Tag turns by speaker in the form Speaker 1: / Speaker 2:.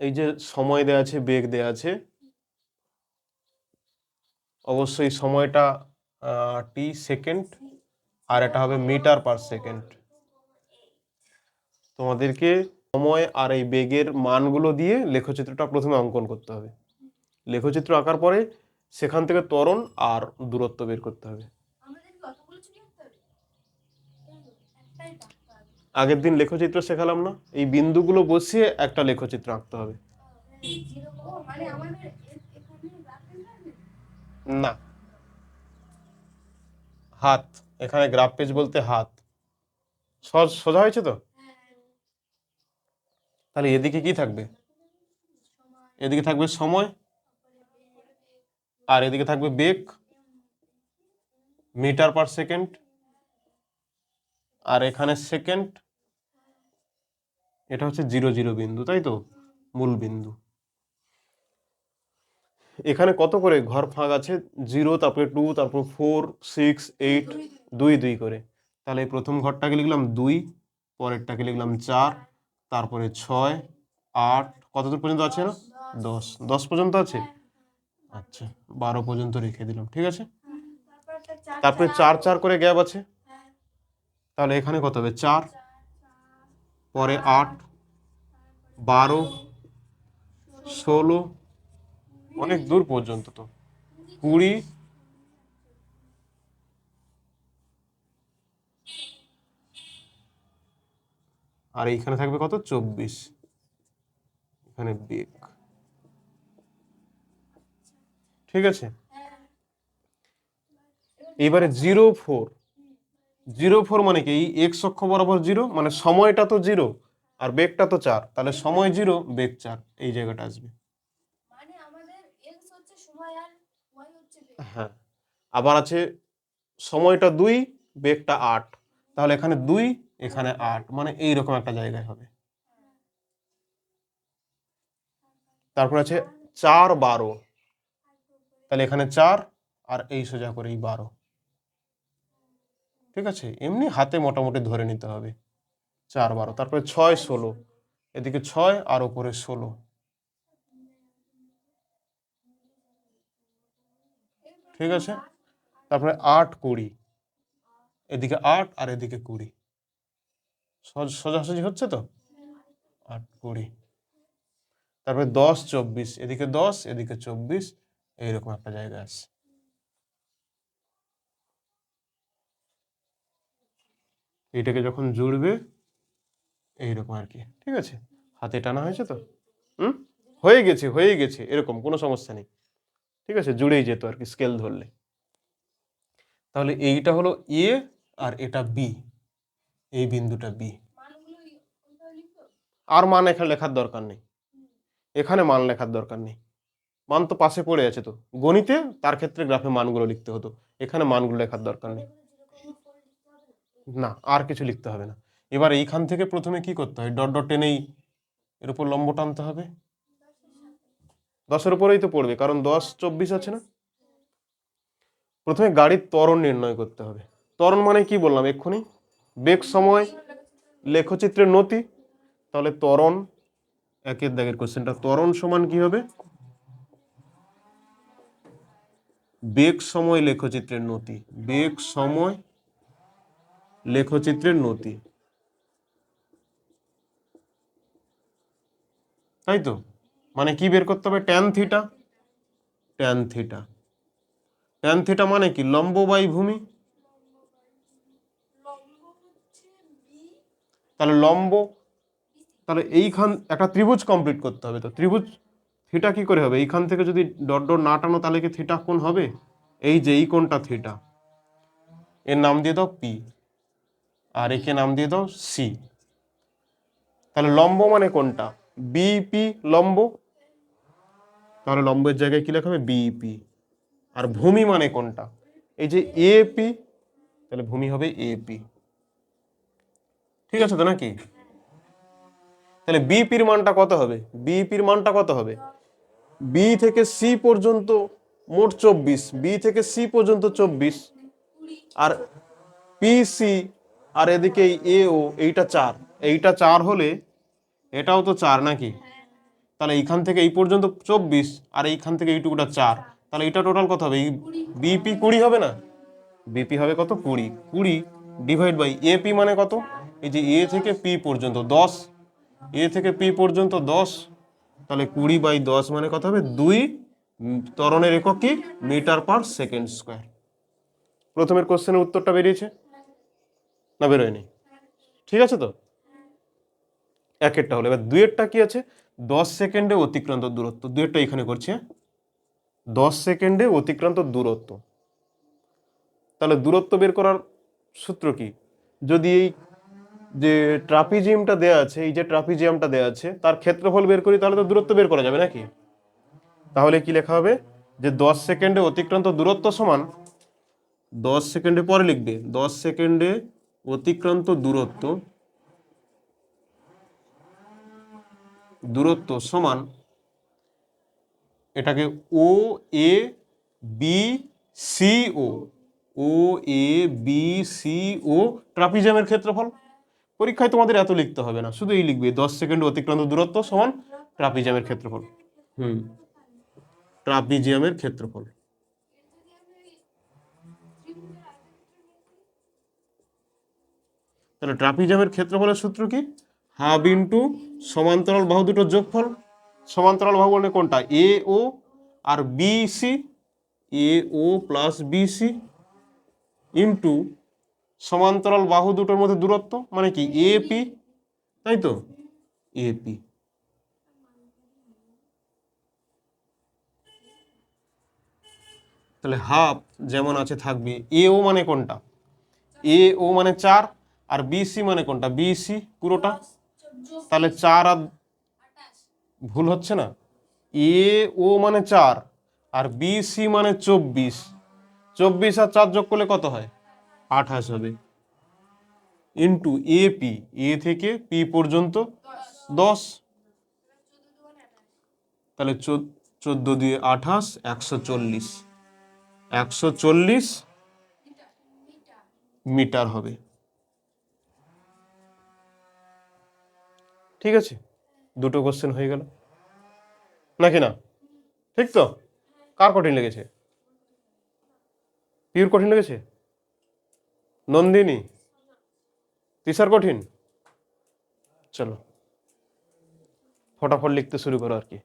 Speaker 1: এই যে সময় দেওয়া আছে, বেগ দেওয়া আছে, অবশ্যই সময়টা টি সেকেন্ড, আর এটা হবে মিটার পার সেকেন্ড। তোমাদেরকে সময় আর এই বেগের মানগুলো দিয়ে লেখচিত্রটা প্রথমে অঙ্কন করতে হবে। লেখচিত্র আঁকার পরে সেখান থেকে ত্বরণ আর দূরত্ব বের করতে হবে
Speaker 2: আমাদের কি অতগুলো ছবি আঁকতে হবে একটাই আঁকতে হবে
Speaker 1: আগের দিন লেখচিত্র শেখালাম না। এই বিন্দুগুলো বসিয়ে একটা লেখচিত্র আঁকতে হবে। না। হাত। এখানে গ্রাফ পেজ বলতে হাত। সোজা হয়েছে তো? তাহলে এদিকে কি থাকবে? এদিকে থাকবে সময়। আর এদিকে থাকবে বেগ। Metre per second. আর এখানে সেকেন্ড। এটা হচ্ছে জিরো জিরো বিন্দু, তাই তো? মূল বিন্দু। এখানে কত করে ঘর ফাঁক আছে? জিরো, তারপরে টু, তারপর ফোর, সিক্স, এইট, দুই দুই করে। তাহলে এই প্রথম ঘরটাকে লিখলাম দুই, পরেরটাকে লিখলাম চার, তারপরে ছয়, আট কত দূর পর্যন্ত আছে না? দশ। দশ পর্যন্ত আছে? আচ্ছা বারো পর্যন্ত রেখে দিলাম, ঠিক আছে?
Speaker 2: তারপরে চার
Speaker 1: চার করে গ্যাপ আছে? তাহলে এখানে কত হবে? চার। পরে আট, বারো, ষোলো, অনেক দূর পর্যন্ত তো। কুড়ি, আর এইখানে থাকবে কত? চব্বিশ। এখানে বেগ। ঠিক আছে? এবারে জিরো ফোর। জিরো ফোর মানে কি? এই এক্স অক্ষ বরাবর জিরো মানে সময়টা তো জিরো আর বেগটা তো চার। তাহলে সময় জিরো বেগ চার। এই জায়গাটা আসবে।
Speaker 2: মানে।
Speaker 1: হ্যাঁ। আবার আছে সময়টা দুই বেগটা আট। তাহলে এখানে দুই এখানে আট। মানে এইরকম একটা জায়গায় হবে। তারপর আছে চার বারো। তাহলে এখানে চার আর এই সোজা করে এই বারো। ঠিক আছে? এমনি হাতে মোটামুটি ধরে নিতে হবে। চার, বারো, তারপরে ছয়, ষোলো। এদিকে ছয় আর ওপরে ষোলো। ঠিক আছে? তারপরে আট, কুড়ি। এদিকে আট আর এদিকে কুড়ি। সোজাসুজি হচ্ছে তো? আট, কুড়ি। তারপরে দশ, চব্বিশ। এদিকে দশ, এদিকে চব্বিশ। এইরকম একটা জায়গা আছে। এইটাকে যখন জুড়বে, এইরকম আর কি। ঠিক আছে? হাতে টানা হয়েছে তো? হুম? হয়ে গেছে হয়ে গেছে, এরকম, কোনো সমস্যা নেই। ঠিক আছে? জুড়েই যেত আর কি স্কেল ধরলে। তাহলে এইটা হলো এ আর এটা বি এই বিন্দুটা বি আর মান এখানে লেখার দরকার নেই। এখানে মান লেখার দরকার নেই। মান তো পাশে পড়ে আছে তো। গণিতে তার ক্ষেত্রে গ্রাফে মানগুলো লিখতে হতো। এখানে মানগুলো লেখার দরকার নেই। না, আর কিছু লিখতে হবে না। এবার এইখান থেকে প্রথমে কি করতে হয়? ডট ডট টেনেই এর উপর লম্ব টানতে হবে। দশের উপরেই তো পড়বে, কারণ দশ চব্বিশ আছে না? প্রথমে গাড়ির ত্বরণ নির্ণয় করতে হবে। ত্বরণ মানে কি বললাম এক্ষুনি? বেগ, সময় লেখচিত্রের নতি। তাহলে ত্বরণ, একের দাগের কোশ্চেনটা ত্বরণ সমান কি হবে? বেগ, সময়, লেখচিত্রের নতি। বেগ, সময় লেখচিত্রের নতি তাই তো? মানে কি বের করতে হবে? Tan theta tan theta tan theta মানে কি? লম্ব বাই ভূমি তাহলে লম্ব, তাহলে এইখান, একটা ত্রিভুজ কমপ্লিট করতে হবে তো। ত্রিভুজ থিটা কি করে হবে? এইখান থেকে যদি ডট ডট না টানো, তাহলে কি থিটা কোণ হবে? এই যে, এই কোণটা থিটা এর নাম দিয়ে দাও পি আর একে নাম দিয়ে দাও সি তাহলে লম্ব মানে কোনটা? বিপি লম্ব? তাহলে লম্বের জায়গায় কি লেখা হবে? বিপি আর ভূমি মানে কোনটা? এই যে এপি তাহলে ভূমি হবে এপি ঠিক আছে তো নাকি? তাহলে বিপির মানটা কত হবে? বিপির মানটা কত হবে? বি থেকে সি পর্যন্ত মোট চব্বিশ। বি থেকে সি পর্যন্ত চব্বিশ। আর পিসি আর এদিকে এ ও এইটা চার। এইটা চার হলে এটাও তো চার নাকি? তাহলে এইখান থেকে এই পর্যন্ত চব্বিশ আর এইখান থেকে এইটুকুটা চার। তাহলে এটা টোটাল কত হবে? এই বিপি কুড়ি হবে না? বিপি হবে কত? কুড়ি। কুড়ি ডিভাইড বাই এপি মানে কত? এই যে এ থেকে পি পর্যন্ত দশ। এ থেকে পি পর্যন্ত দশ। তাহলে কুড়ি বাই দশ মানে কত হবে? দুই। উম, ত্বরণের একক কি? Metre per second square. প্রথমের কোশ্চেনের উত্তরটা বেরিয়েছে। না বেরোয়নি? ঠিক আছে তো? একেরটা হলো। এবার দুয়েরটা কি আছে? দশ সেকেন্ডে অতিক্রান্ত দূরত্ব। দুয়েরটা এখানে করছি হ্যাঁ? দশ সেকেন্ডে অতিক্রান্ত দূরত্ব। তাহলে দূরত্ব বের করার সূত্র কি? যদি এই যে ট্রাপিজিয়ামটা দেয়া আছে, এই যে ট্রাপিজিয়ামটা দেয়া আছে, তার ক্ষেত্রফল বের করি, তাহলে তো দূরত্ব বের করা যাবে নাকি? তাহলে কি লেখা হবে? যে দশ সেকেন্ডে অতিক্রান্ত দূরত্ব সমান, দশ সেকেন্ডে পরে লিখবে, দশ সেকেন্ডে অতিক্রান্ত দূরত্ব দূরত্ব সমান এটাকে O A B C O O A B C O ট্রাপিজামের ক্ষেত্রফল। পরীক্ষায় তোমাদের এত লিখতে হবে না শুধু এই লিখবে দশ সেকেন্ড অতিক্রান্ত দূরত্ব সমান ট্রাপিজামের ক্ষেত্রফল। হুম, ট্রাপিজিয়ামের ক্ষেত্রফল। তাহলে ট্রাপিজামের ক্ষেত্রফলের সূত্র কি? হাফ ইন্টু সমান্তরাল বাহু দুটোর যোগফল। সমান্তরাল বাহু মানে কোনটা? A O R B C A O plus B C into সমান্তরাল বাহু দুটোর মধ্যে দূরত্ব মানে কি? এ পি তাই তো? এ পি তাহলে হাফ যেমন আছে থাকবে এ ও মানে কোনটা? এ ও মানে চার আর বিসি মানে কোনটা? বিসি পুরোটা? তাহলে চার আর ভুল হচ্ছে না? এ ও মানে চার আর বিসি মানে চব্বিশ। চব্বিশ আর চার যোগ করলে কত হয়? আঠাশ হবে। ইন্টু এ পি এ থেকে পি পর্যন্ত দশ। তাহলে চোদ্দ দিয়ে আঠাশ, একশো চল্লিশ। একশো চল্লিশ মিটার হবে। ঠিক আছে? দুটো কোশ্চেন হয়ে গেল। নাকি না? ঠিক তো? কার কঠিন লেগেছে? পিউর কঠিন লেগেছে? নন্দিনী? তিসার কঠিন? চলো। ফটাফট লিখতে শুরু করো আর কি।